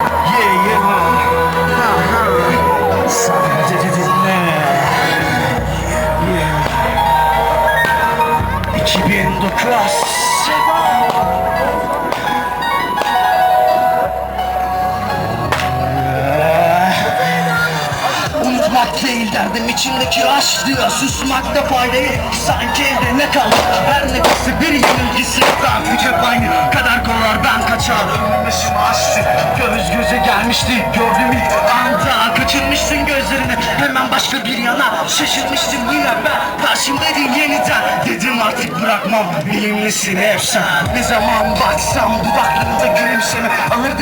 Yeah yeah uh-huh. Unutmak değil derdim içimdeki aşk diyor. Susmakta fayda yok sanki evde ne kaldı? Her nefesi bir yenilgisi Ben hep aynı kadar kollardan kaçar. Başımı açtı Göz göze gelmişti gördüm ilk anda Kaçırmışsın gözlerini. Hemen başka bir yana Şaşırmıştım. Yine ben karşımdaydı yeniden. Dedim artık bırakmam. Bilimlisin hep sen? Ne zaman baksam dudaklarında gülümseme. Alırdı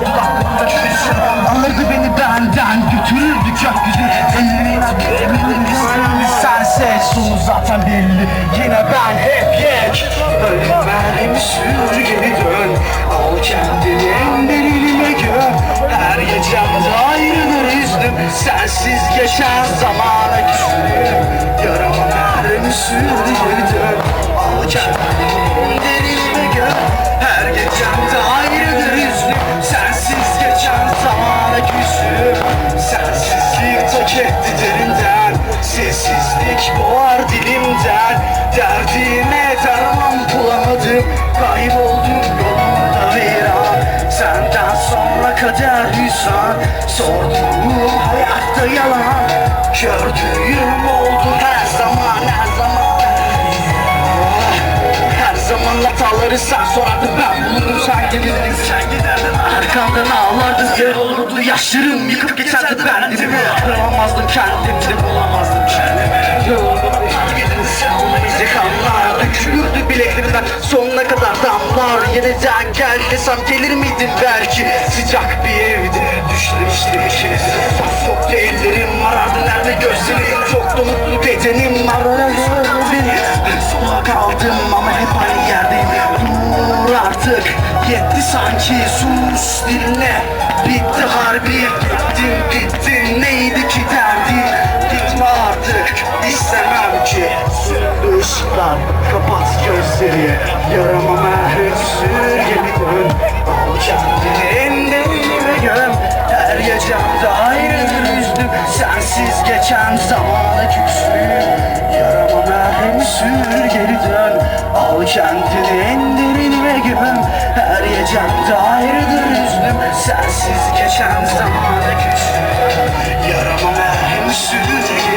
dudaklarında gülümseme Alırdı beni benden götürürdü Ellerinden gülümseme Sen seç sonu zaten belli. Yine ben hep yek. Ölüm sür geri dön. Al kendini en derinime göm. Her gecemde ayrıdır üzdüm Sensiz geçen zamana küstüm Yarama mermi sür geri dön Etti derinden. Sessizlik boğar dilimden. Derdime derman bulamadım. Kayboldum yolunda viran Senden sonra kader hüsran. Sorduğum hayatta yalan. Gördüğüm oldu her zaman her zaman. Her zaman hataları sen sorardın. Ben bulurdum sen gelirdin sen giderdin. Arkamdan ağlardın. Yer olurdu yaşlarım yıkıp geçerdi Kendimi. Bulamazdım olmayacak anlar Dökülürdü bileklerimden. Sonuna kadar damlar Yeniden gel desem gelir miydin belki? Sıcak bir evde düşlemişti işiniz Soktu ellerim arardı nerede gözlerim Çok da mutlu bedenim arardı Sola kaldım ama hep aynı yerdeyim. Dur artık. Yetti sanki. Sus dinle. Bitti harbi Işıklar kapat gözleri. Yarama merhem sür geri dön Al kendini en derinime göm. Her gecemde ayrıdır üzdüm Sensiz geçen zamana küstüm Yarama merhem sür geri dön. Al kendini en derinime göm. Her gecemde ayrıdır üzdüm Sensiz geçen zamana küstüm Yarama merhem sür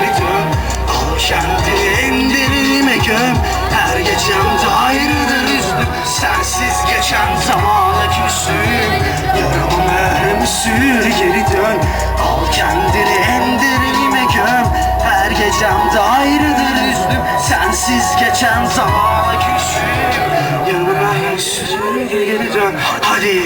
Her gecemde ayrıdır üzdüm. Sensiz geçen zamana küstüm Yarama merhem sür geri dön. Al kendini en derinime göm Her gecemde ayrıdır üzdüm. Sensiz geçen zamana küstüm Yarama merhem sür geri dön. Hadi